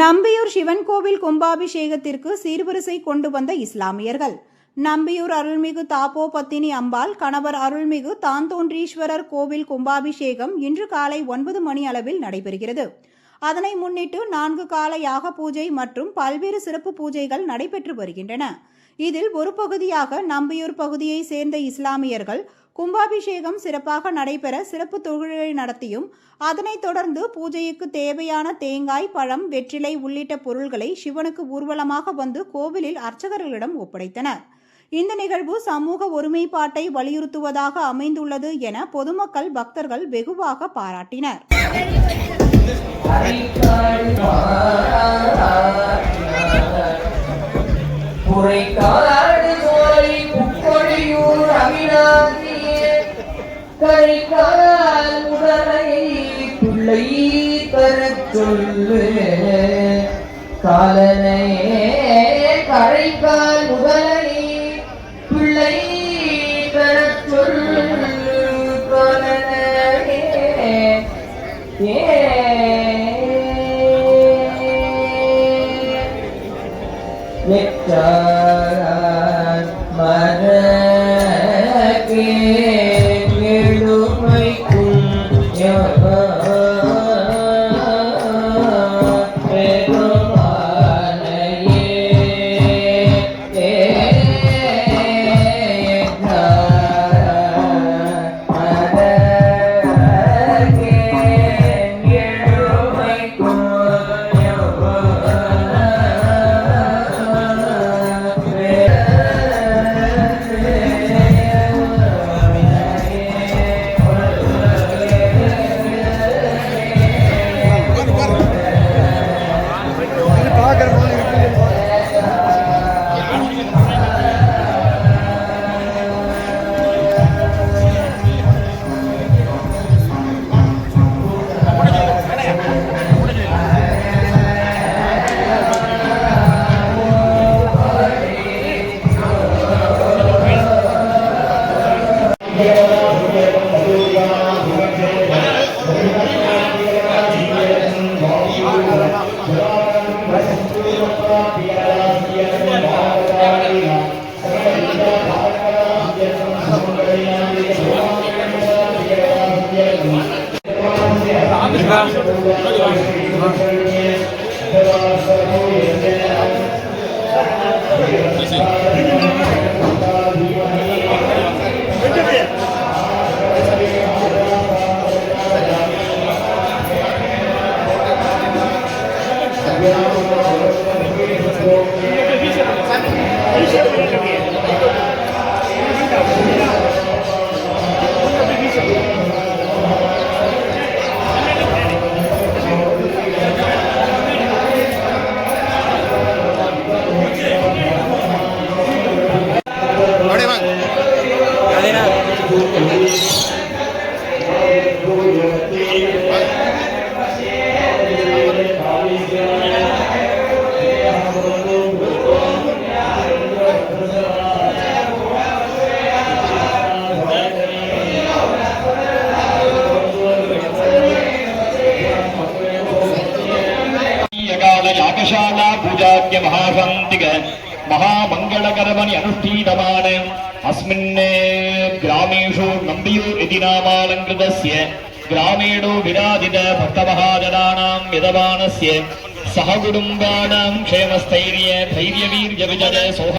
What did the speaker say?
நம்பியூர் சிவன் கோவில் கும்பாபிஷேகத்திற்கு சீர்வரிசை கொண்டு வந்த இஸ்லாமியர்கள். நம்பியூர் அருள்மிகு தாப்போ பத்தினி அம்பாள் கணவர் அருள்மிகு தாந்தோன்றீஸ்வரர் கோவில் கும்பாபிஷேகம் இன்று காலை ஒன்பது மணி அளவில் நடைபெறுகிறது. அதனை முன்னிட்டு நான்கு கால யாக பூஜை மற்றும் பல்வேறு சிறப்பு பூஜைகள் நடைபெற்று வருகின்றன. இதில் ஒரு பகுதியாக நம்பியூர் பகுதியை சேர்ந்த இஸ்லாமியர்கள் கும்பாபிஷேகம் சிறப்பாக நடைபெற சிறப்பு தொழுகை நடத்தியும் அதனைத் தொடர்ந்து பூஜைக்கு தேவையான தேங்காய் பழம் வெற்றிலை உள்ளிட்ட பொருள்களை சிவனுக்கு ஊர்வலமாக வந்து கோவிலில் அர்ச்சகர்களிடம் ஒப்படைத்தனர். இந்த நிகழ்வு சமூக ஒருமைப்பாட்டை வலியுறுத்துவதாக அமைந்துள்ளது என பொதுமக்கள் பக்தர்கள் வெகுவாக பாராட்டினர். கரைக்கால் உடலை பிள்ளை தரச் சொல்லு. காலனையே கரைக்கால் முதலை பிள்ளை தரச் சொல்லு. காலனையே ஏ. நெற்றாரான் はい。பாஷாலா பூஜாக்கிய மகாசாந்திக மகாமங்களகரமணி அனுஷ்டீதமான அஸ்மின் கிராமேஷு நம்பியூர் இதி நாமாலங்கிருதஸ்ய கிராமேணோ விராஜித பக்தமகாஜனானாம் யதமானஸ்ய சககுடும்பானாம் க்ஷேமஸ்தைரிய தைரியவீர்ய விஜய சோக